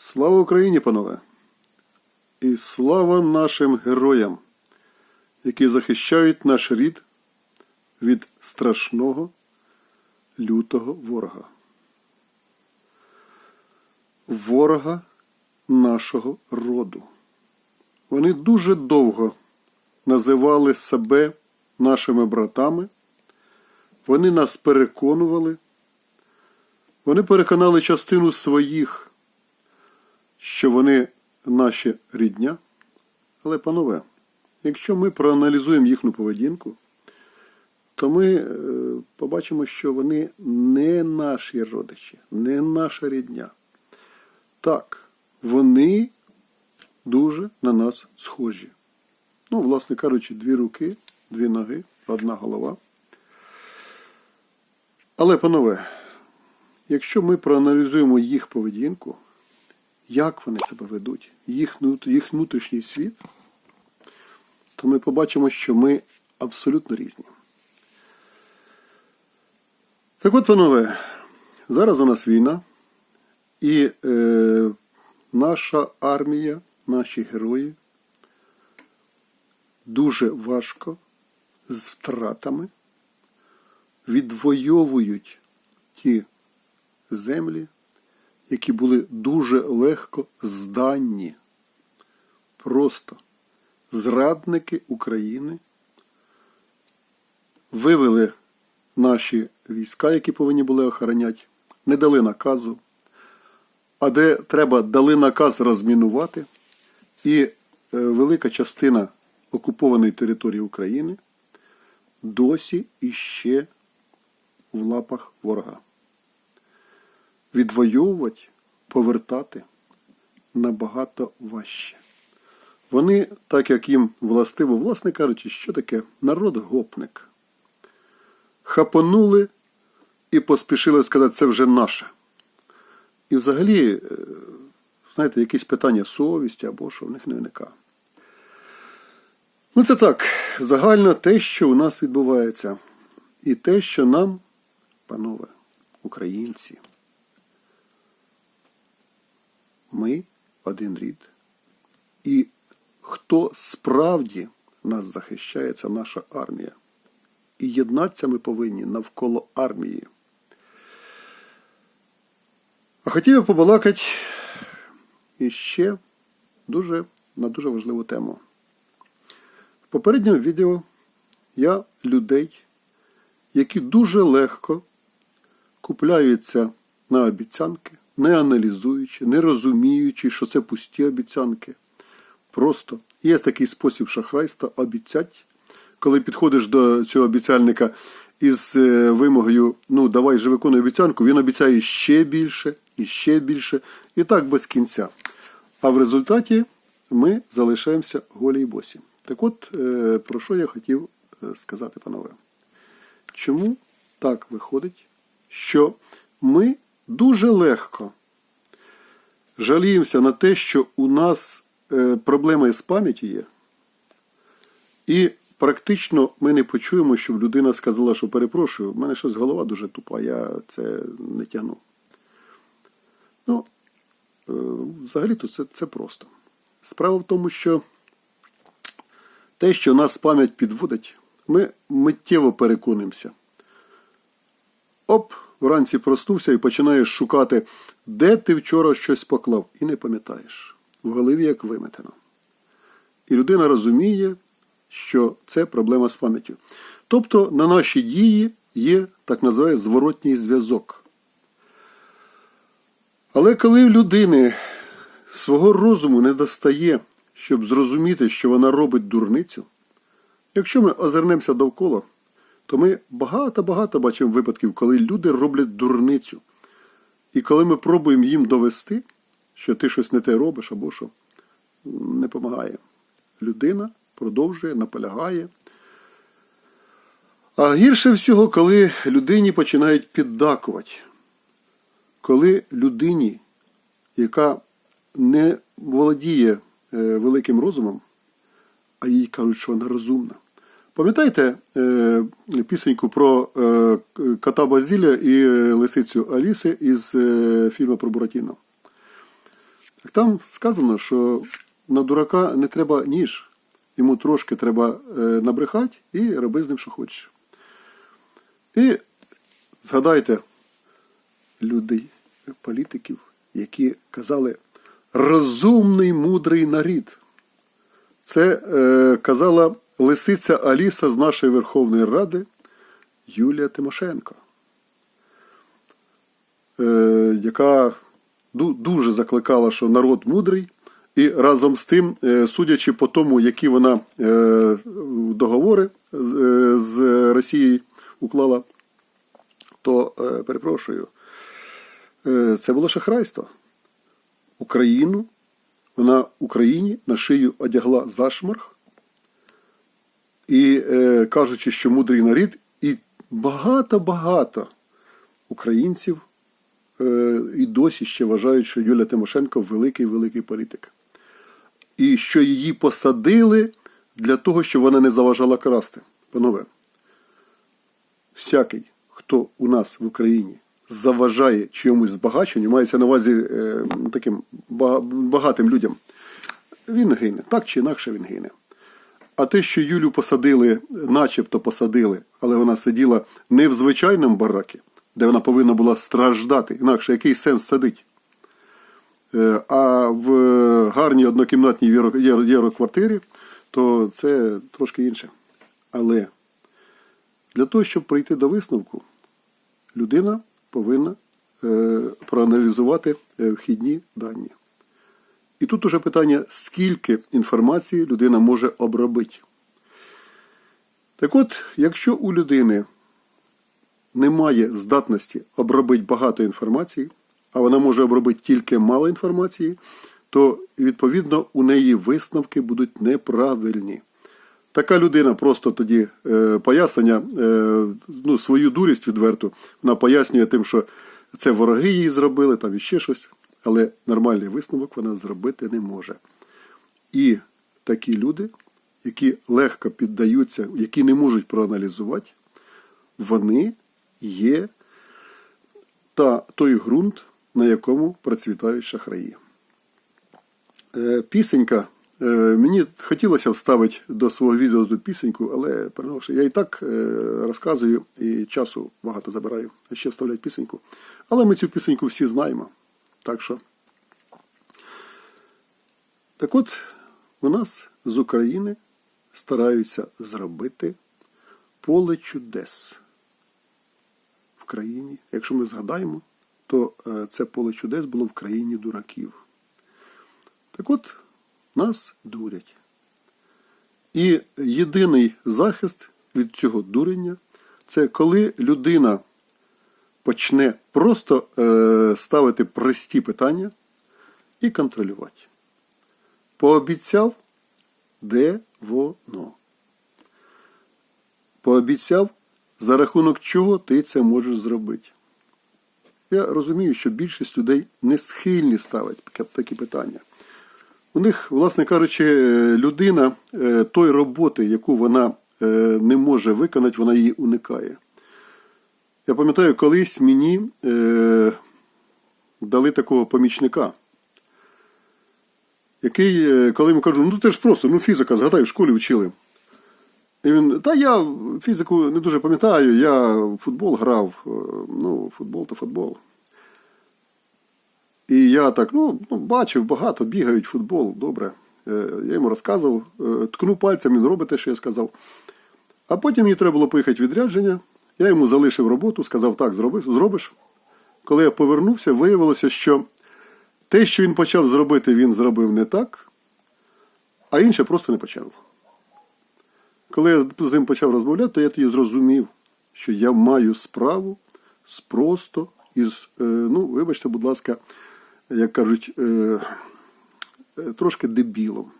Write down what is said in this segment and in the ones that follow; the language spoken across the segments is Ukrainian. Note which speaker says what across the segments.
Speaker 1: Слава Україні, панове! І слава нашим героям, які захищають наш рід від страшного лютого ворога. Ворога нашого роду. Вони дуже довго називали себе нашими братами. Вони нас переконували. Вони переконали частину своїх, що вони наші рідня. Але, панове, якщо ми проаналізуємо їхню поведінку, то ми е, побачимо, що вони не наші родичі, не наша рідня. Так, вони дуже на нас схожі. Ну, власне кажучи, дві руки, дві ноги, одна голова. Але, панове, якщо ми проаналізуємо їх поведінку, як вони себе ведуть, їх, їх внутрішній світ, то ми побачимо, що ми абсолютно різні. Так от, панове, зараз у нас війна, і е, наша армія, наші герої дуже важко з втратами відвоюють ті землі, які були дуже легко здані. Просто зрадники України вивели наші війська, які повинні були охороняти, не дали наказу, а де треба дали наказ розмінувати, і е, велика частина окупованої території України досі іще в лапах ворога. Відвоювати, повертати набагато важче. Вони, так як їм властиво, власне кажучи, що таке народ-гопник. Хапонули і поспішили сказати, це вже наше. І взагалі, е, знаєте, якісь питання совісті або що в них не виникає. Ну, це так, загально те, що у нас відбувається. І те, що нам, панове, українці, ми один рід. І хто справді нас захищає, це наша армія. І єднатися ми повинні навколо армії. А хотів я побалакати іще дуже, на дуже важливу тему. В попередньому відео я людей, які дуже легко купляються на обіцянки, не аналізуючи, не розуміючи, що це пусті обіцянки. Просто є такий спосіб шахрайства обіцять, коли підходиш до цього обіцяльника із е, вимогою, ну давай же виконуй обіцянку, він обіцяє ще більше і ще більше, і так без кінця. А в результаті ми залишаємося голі й босі. Так от, е, про що я хотів е, сказати, панове? Чому так виходить, що ми дуже легко жаліємося на те, що у нас е, проблеми з пам'яттю є, і практично ми не почуємо, щоб людина сказала, що перепрошую, в мене щось голова дуже тупа, я це не тягну. Ну, е, взагалі-то це, це просто. Справа в тому, що те, що нас пам'ять підводить, ми миттєво переконимося. Оп, вранці проснувся і починаєш шукати, де ти вчора щось поклав, і не пам'ятаєш. В голові як виметено. І людина розуміє, що це проблема з пам'яттю. Тобто на наші дії є так називаємо зворотній зв'язок. Але коли в людини свого розуму не достає, щоб зрозуміти, що вона робить дурницю, якщо ми озирнемося довкола, то ми багато-багато бачимо випадків, коли люди роблять дурницю. І коли ми пробуємо їм довести, що ти щось не те робиш або що, не допомагає. Людина продовжує, наполягає. А гірше всього, коли людині починають піддакувати. Коли людині, яка не володіє е, великим розумом, а їй кажуть, що вона розумна. Пам'ятаєте е, пісеньку про е, кота Базіля і е, лисицю Аліси із фільму про Буратіно? Там сказано, що на дурака не треба ніж, йому трошки треба набрехати і роби з ним, що хочеш. І згадайте людей, політиків, які казали розумний мудрий нарід. Це е, казала лисиця Аліса з нашої Верховної Ради Юлія Тимошенко, е, яка дуже закликала, що народ мудрий, і разом з тим, е, судячи по тому, які вона е, договори з, Росією уклала, то перепрошую, це було шахрайство. Україну, вона Україні на шию одягла зашморг, і е, кажучи, що мудрий нарід, і багато-багато українців е, і досі ще вважають, що Юлія Тимошенко великий-великий політик. І що її посадили для того, щоб вона не заважала красти. Панове, всякий, хто у нас в Україні заважає чомусь збагаченню, мається на увазі е, таким багатим людям, він гине. Так чи інакше він гине. А те, що Юлю посадили, начебто посадили, але вона сиділа не в звичайному баракі, де вона повинна була страждати, інакше який сенс садить, Е, а в гарній однокімнатній євро- євро- євроквартирі, то це трошки інше. Але для того, щоб прийти до висновку, людина повинна е, проаналізувати е, вхідні дані. І тут уже питання, скільки інформації людина може обробити. Так от, якщо у людини немає здатності обробити багато інформації, а вона може обробити тільки мало інформації, то відповідно у неї висновки будуть неправильні. Така людина просто тоді е, пояснення, е, ну, свою дурість відверту, вона пояснює тим, що це вороги її зробили, там іще щось, але нормальний висновок вона зробити не може. І такі люди, які легко піддаються, які не можуть проаналізувати, вони є та той ґрунт, на якому процвітають шахраї. Е, Пісенька. Е, Мені хотілося вставити до свого відео ту пісеньку, але переносив, я і так е, розказую і часу багато забираю, ще вставляти пісеньку. Але ми цю пісеньку всі знаємо. Так що. Так от, у нас з України стараються зробити поле чудес в країні. Якщо ми згадаємо, то е, це поле чудес було в країні дураків. Так от, нас дурять. І єдиний захист від цього дурення це коли людина почне просто е, ставити прості питання і контролювати. Пообіцяв, де воно. Пообіцяв, за рахунок чого ти це можеш зробити. Я розумію, що більшість людей не схильні ставити такі питання. У них, власне кажучи, е, людина е, той роботи, яку вона не може виконати, вона її уникає. Я пам'ятаю, колись мені е, дали такого помічника, який, е, коли йому кажу, ну ти ж просто, ну фізика, згадай, в школі вчили. І він, та я фізику не дуже пам'ятаю, я в футбол грав, е, ну, футбол то футбол. І я так, ну, ну бачив, багато бігають футбол, добре. Е, Я йому розказував, ткнув пальцем, він робить те, що я сказав. А потім мені треба було поїхати в відрядження. Я йому залишив роботу, сказав, так, зроби, зробиш. Коли я повернувся, виявилося, що те, що він почав зробити, він зробив не так, а інше просто не почав. Коли я з ним почав розмовляти, то я тоді зрозумів, що я маю справу з просто із, е, ну, вибачте, будь ласка, як кажуть, е, е, трошки дебілом.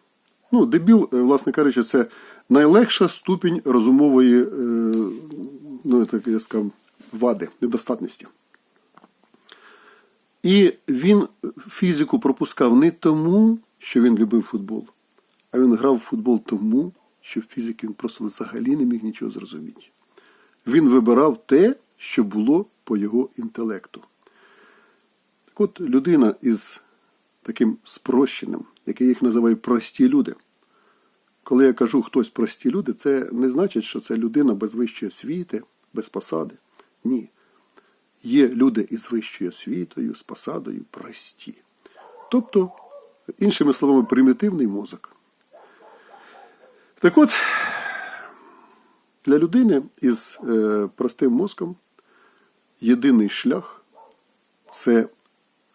Speaker 1: Ну, дебіл, власне кажучи, це найлегша ступінь розумової, ну, так я сказав, вади, недостатності. І він фізику пропускав не тому, що він любив футбол, а він грав в футбол тому, що в фізиці він просто взагалі не міг нічого зрозуміти. Він вибирав те, що було по його інтелекту. Так от людина із таким спрощеним, який їх називаю прості люди. Коли я кажу хтось прості люди, це не значить, що це людина без вищої освіти, без посади. Ні. Є люди із вищою освітою, з посадою прості. Тобто, іншими словами, примітивний мозок. Так от, для людини із е, простим мозком єдиний шлях це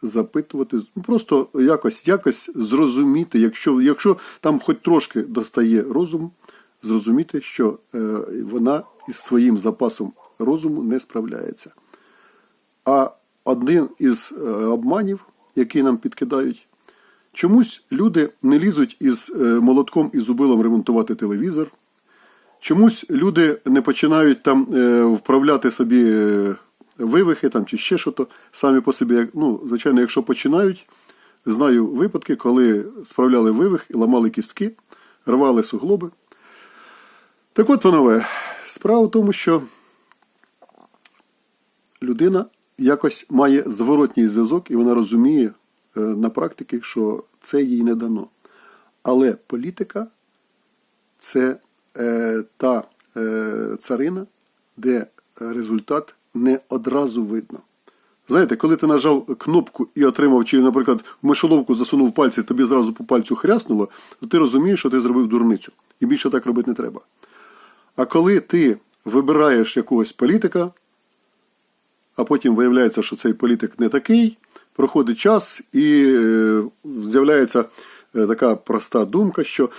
Speaker 1: запитувати, ну, просто якось, якось зрозуміти, якщо, якщо там хоч трошки достає розуму, зрозуміти, що е, вона із своїм запасом розуму не справляється. А один із е, обманів, який нам підкидають, чомусь люди не лізуть із е, молотком і зубилом ремонтувати телевізор. Чомусь люди не починають там вправляти собі вивихи там, чи ще що-то самі по собі. Ну, звичайно, якщо починають, знаю випадки, коли справляли вивих і ламали кістки, рвали суглоби. Так от, панове, справа в тому, що людина якось має зворотній зв'язок, і вона розуміє е, на практиці, що це їй не дано. Але політика це е, та е, царина, де результат не одразу видно. Знаєте, коли ти нажав кнопку і отримав, чи, наприклад, в мишоловку засунув пальці, тобі зразу по пальцю хряснуло, то ти розумієш, що ти зробив дурницю. І більше так робити не треба. А коли ти вибираєш якогось політика, а потім виявляється, що цей політик не такий, проходить час і е, з'являється е, така проста думка, що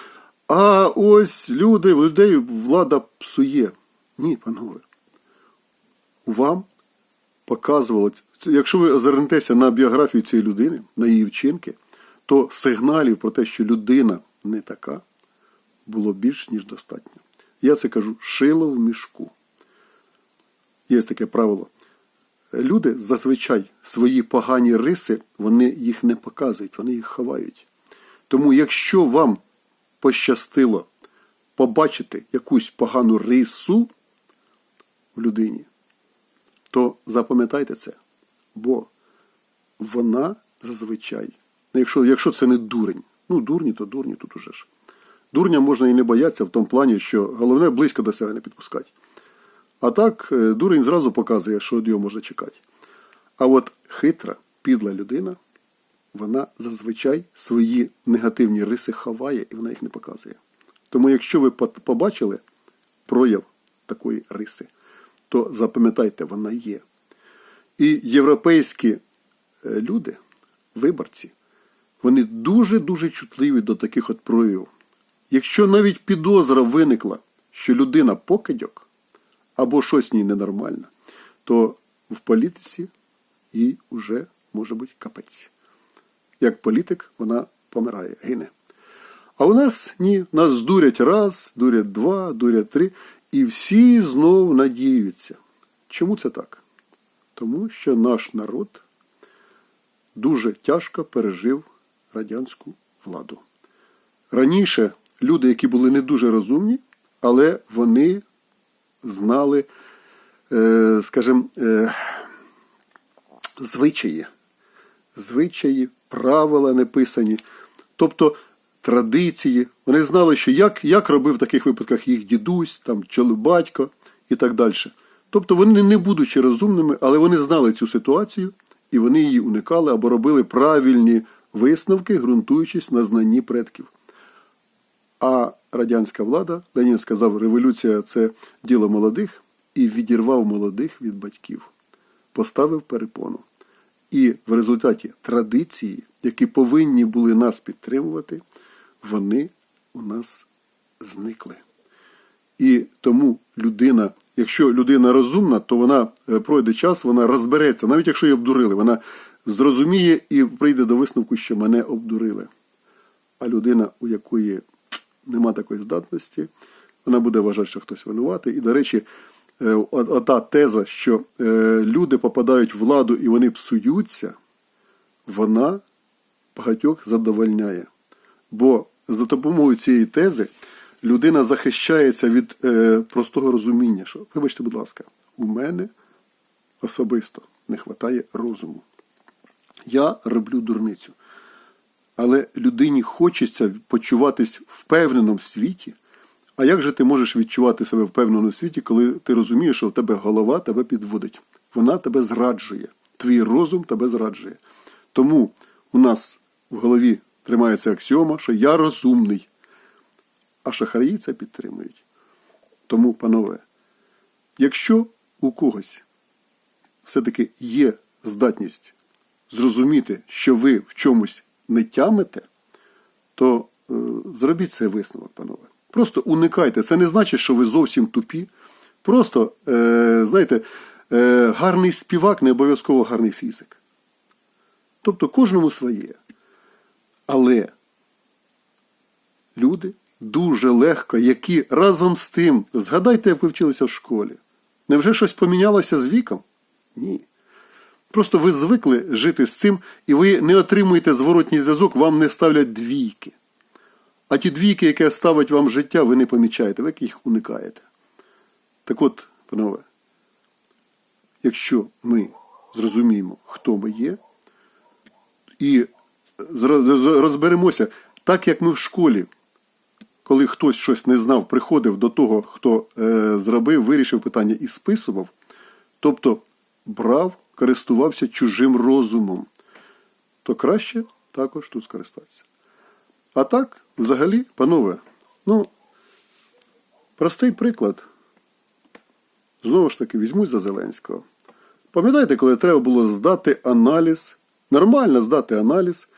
Speaker 1: а ось люди, людей влада псує. Ні, панове. Вам показувало, якщо ви озирнетеся на біографію цієї людини, на її вчинки, то сигналів про те, що людина не така, було більш ніж достатньо. Я це кажу шило в мішку. Є таке правило. Люди зазвичай свої погані риси, вони їх не показують, вони їх ховають. Тому, якщо вам пощастило побачити якусь погану рису в людині, то запам'ятайте це, бо вона зазвичай, ну, якщо, якщо це не дурень, ну дурні, то дурні тут уже ж. Дурня можна і не боятися в тому плані, що головне близько до себе не підпускати. А так, е, дурень зразу показує, що від його можна чекати. А от хитра, підла людина, вона зазвичай свої негативні риси ховає і вона їх не показує. Тому, якщо ви побачили прояв такої риси, то запам'ятайте, вона є. І європейські е, люди, виборці, вони дуже-дуже чутливі до таких от проявів. Якщо навіть підозра виникла, що людина покидьок або щось в ній ненормальне, то в політиці їй вже може бути капець. Як політик вона помирає, гине. А у нас ні, нас здурять раз, дурять два, дурять три, і всі знов надіються. Чому це так? Тому що наш народ дуже тяжко пережив радянську владу. Раніше люди, які були не дуже розумні, але вони знали, е, скажімо, е, звичаї, звичаї, правила неписані, тобто традиції. Вони знали, що як, як робив в таких випадках їх дідусь, там, батько і так далі. Тобто вони, не будучи розумними, але вони знали цю ситуацію і вони її уникали або робили правильні висновки, ґрунтуючись на знанні предків. А радянська влада, Ленін сказав, революція це діло молодих, і відірвав молодих від батьків, поставив перепону. І в результаті традиції, які повинні були нас підтримувати, вони у нас зникли. І тому людина, якщо людина розумна, то вона е, пройде час, вона розбереться, навіть якщо її обдурили, вона зрозуміє і прийде до висновку, що мене обдурили. А людина, у якої нема такої здатності, вона буде вважати, що хтось винуватий. І, до речі, е, ота теза, що е, люди попадають в владу і вони псуються, вона багатьох задовольняє. Бо за допомогою цієї тези людина захищається від е, простого розуміння, що, вибачте, будь ласка, у мене особисто не вистачає розуму. Я роблю дурницю. Але людині хочеться почуватись впевненим в світі. А як же ти можеш відчувати себе впевнено в світі, коли ти розумієш, що в тебе голова тебе підводить? Вона тебе зраджує. Твій розум тебе зраджує. Тому у нас в голові тримається аксіома, що я розумний. А шахраї це підтримують. Тому, панове, якщо у когось все-таки є здатність зрозуміти, що ви в чомусь не тямите, то е, зробіть цей висновок, панове. Просто уникайте. Це не значить, що ви зовсім тупі. Просто, е, знаєте, е, гарний співак не обов'язково гарний фізик. Тобто кожному своє. Але люди дуже легко, які разом з тим, згадайте, як ви вчилися в школі. Невже щось помінялося з віком? Ні. Просто ви звикли жити з цим, і ви не отримуєте зворотній зв'язок, вам не ставлять двійки. А ті двійки, які ставить вам життя, ви не помічаєте, ви їх уникаєте. Так от, панове, якщо ми зрозуміємо, хто ми є, і розберемося, так як ми в школі, коли хтось щось не знав, приходив до того, хто е, зробив, вирішив питання і списував, тобто брав, користувався чужим розумом, то краще також тут скористатися. А так, взагалі, панове, ну, простий приклад. Знову ж таки, візьмусь за Зеленського. Пам'ятаєте, коли треба було здати аналіз, нормально здати аналіз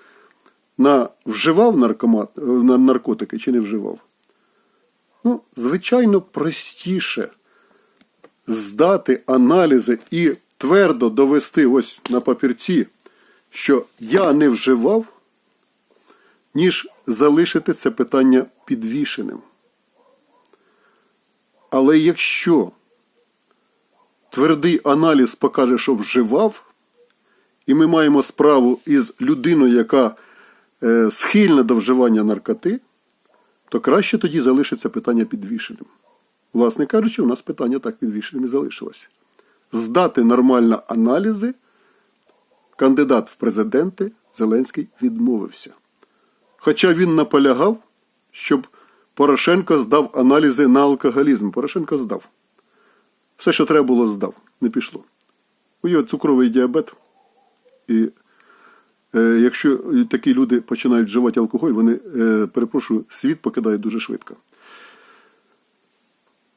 Speaker 1: на вживав наркомат, е, на наркотики чи не вживав? Ну, звичайно, простіше здати аналізи і твердо довести ось на папірці, що я не вживав, ніж залишити це питання підвішеним. Але якщо твердий аналіз покаже, що вживав, і ми маємо справу із людиною, яка е, схильна до вживання наркоти, то краще тоді залишиться питання підвішеним. Власне кажучи, у нас питання так підвішеним і залишилося. Здати нормально аналізи, кандидат в президенти Зеленський відмовився. Хоча він наполягав, щоб Порошенко здав аналізи на алкоголізм. Порошенко здав. Все, що треба було, здав. Не пішло. У нього цукровий діабет. І якщо такі люди починають вживати алкоголь, вони, е, перепрошую, світ покидають дуже швидко.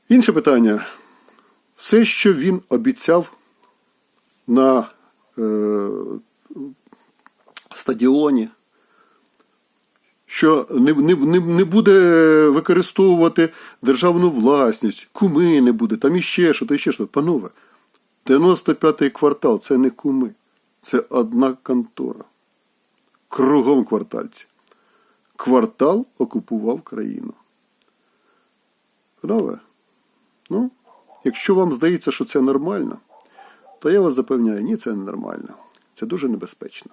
Speaker 1: Інше питання. Все, що він обіцяв на е, стадіоні, що не, не, не буде використовувати державну власність, куми не буде, там іще що, то іще що. Панове, 95-й квартал це не куми, це одна контора. Кругом квартальці. Квартал окупував країну. Панове, ну, якщо вам здається, що це нормально, то я вас запевняю, ні, це не нормально. Це дуже небезпечно.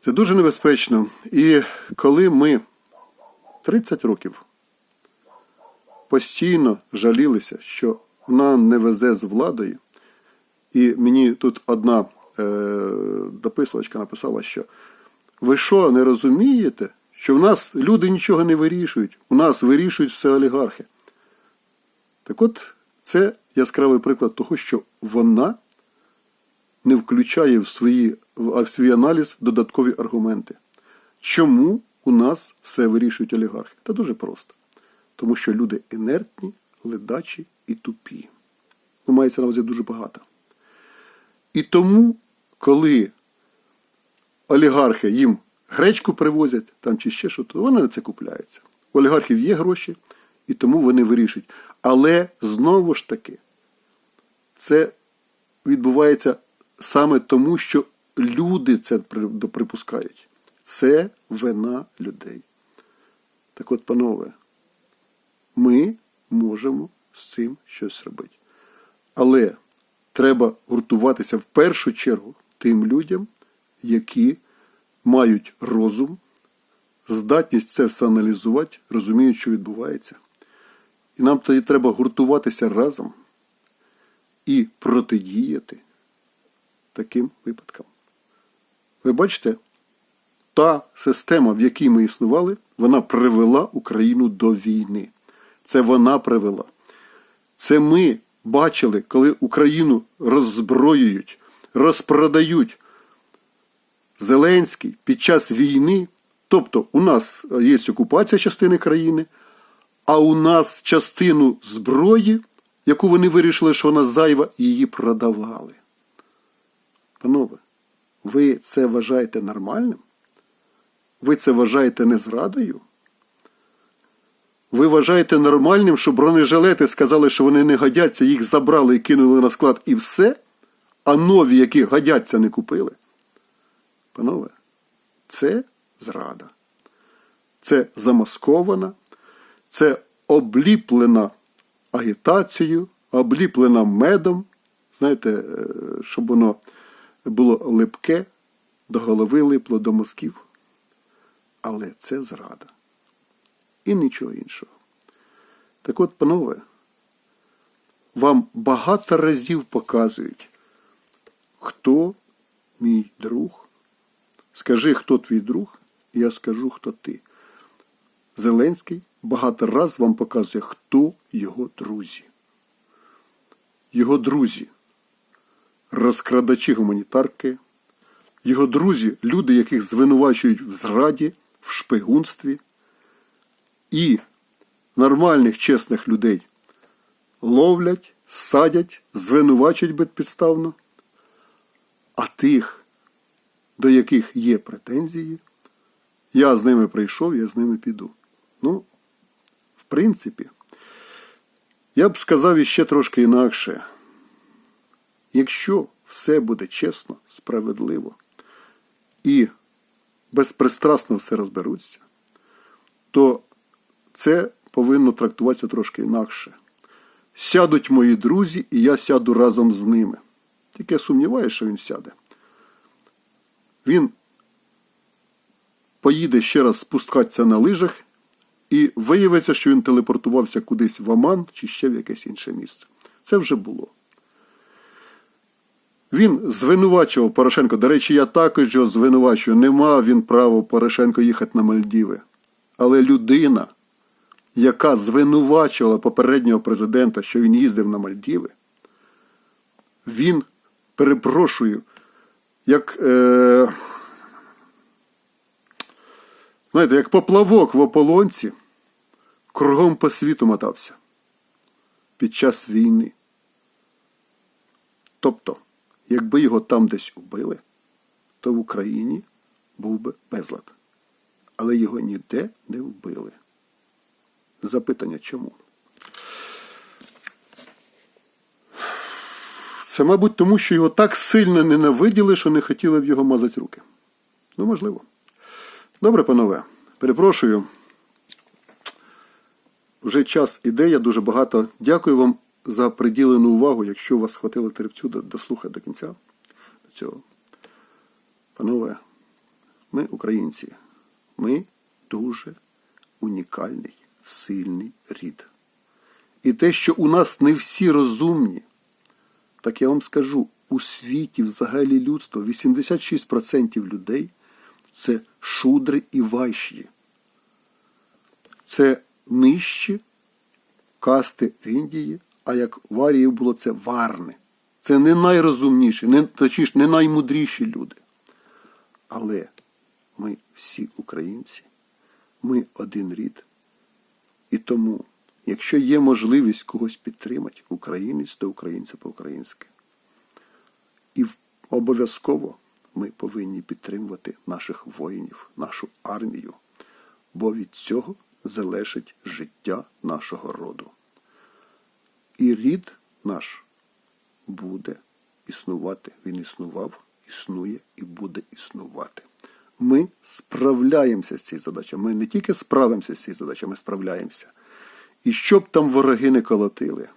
Speaker 1: Це дуже небезпечно. І коли ми 30 років постійно жалілися, що нам не везе з владою, і мені тут одна дописувачка написала, що ви що, не розумієте, що в нас люди нічого не вирішують, у нас вирішують все олігархи. Так от, це яскравий приклад того, що вона не включає в, свої, в свій аналіз додаткові аргументи. Чому у нас все вирішують олігархи? Та дуже просто. Тому що люди інертні, ледачі і тупі. Ну, мається на увазі дуже багато. І тому, коли олігархи їм гречку привозять там чи ще що, то вони на це купляються. У олігархів є гроші, і тому вони вирішують. Але знову ж таки, це відбувається саме тому, що люди це припускають. Це вина людей. Так от, панове, ми можемо з цим щось робити. Але треба гуртуватися в першу чергу тим людям, які мають розум, здатність це все аналізувати, розуміють, що відбувається. І нам тоді треба гуртуватися разом і протидіяти таким випадкам. Ви бачите, та система, в якій ми існували, вона привела Україну до війни. Це вона привела. Це ми бачили, коли Україну роззброюють, розпродають. Зеленський під час війни, тобто у нас є окупація частини країни, а у нас частину зброї, яку вони вирішили, що вона зайва, її продавали. Панове, ви це вважаєте нормальним? Ви це вважаєте незрадою? Ви вважаєте нормальним, що бронежилети сказали, що вони не годяться, їх забрали і кинули на склад і все, а нові, які годяться, не купили? Панове, це зрада. Це замаскована, це обліплена агітацією, обліплена медом. Знаєте, е, щоб воно було липке, до голови липло, до мозків. Але це зрада. І нічого іншого. Так от, панове, вам багато разів показують, хто мій друг. Скажи, хто твій друг, і я скажу, хто ти. Зеленський багато раз вам показує, хто його друзі. Його друзі розкрадачі гуманітарки, його друзі люди, яких звинувачують в зраді, в шпигунстві, і нормальних чесних людей ловлять, садять, звинувачують безпідставно, а тих, до яких є претензії, я з ними прийшов, я з ними піду. Ну, в принципі, я б сказав іще трошки інакше. Якщо все буде чесно, справедливо і безпристрасно все розберуться, то це повинно трактуватися трошки інакше. Сядуть мої друзі, і я сяду разом з ними. Тільки я сумніваюся, що він сяде. Він поїде ще раз спускатися на лижах, і виявиться, що він телепортувався кудись в Оман чи ще в якесь інше місце. Це вже було. Він звинувачував Порошенко. До речі, я також його звинувачую. Не мав він права Порошенко їхати на Мальдіви. Але людина, яка звинувачувала попереднього президента, що він їздив на Мальдіви, він, перепрошую, як, е, знаєте, як поплавок в ополонці, кругом по світу мотався під час війни. Тобто, якби його там десь убили, то в Україні був би безлад. Але його ніде не вбили. Запитання чому? Це, мабуть, тому, що його так сильно ненавиділи, що не хотіли в його мазати руки. Ну, можливо. Добре, панове. Перепрошую. Вже час іде, я дуже багато. Дякую вам за приділену увагу, якщо у вас хватило терпцю дослухати до кінця до цього. Панове, ми українці. Ми дуже унікальний, сильний рід. І те, що у нас не всі розумні, так я вам скажу, у світі взагалі людство 86% людей це шудри і вайші. Це нижчі касти в Індії, а як в Арії було це варни. Це не найрозумніші, не, точніше, не наймудріші люди. Але ми всі українці, ми один рід. І тому, якщо є можливість когось підтримати, українець, то українця по-українськи. І обов'язково ми повинні підтримувати наших воїнів, нашу армію, бо від цього залежить життя нашого роду. І рід наш буде існувати. Він існував, існує і буде існувати. Ми справляємося з цією задачею. Ми не тільки справимося з цією задачею, ми справляємося. І щоб там вороги не колотили,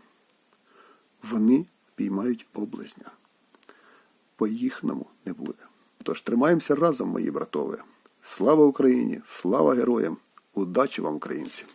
Speaker 1: вони піймають облизня. По їхньому не буде. Тож тримаємося разом, мої братове. Слава Україні! Слава героям! Удачі вам, українці!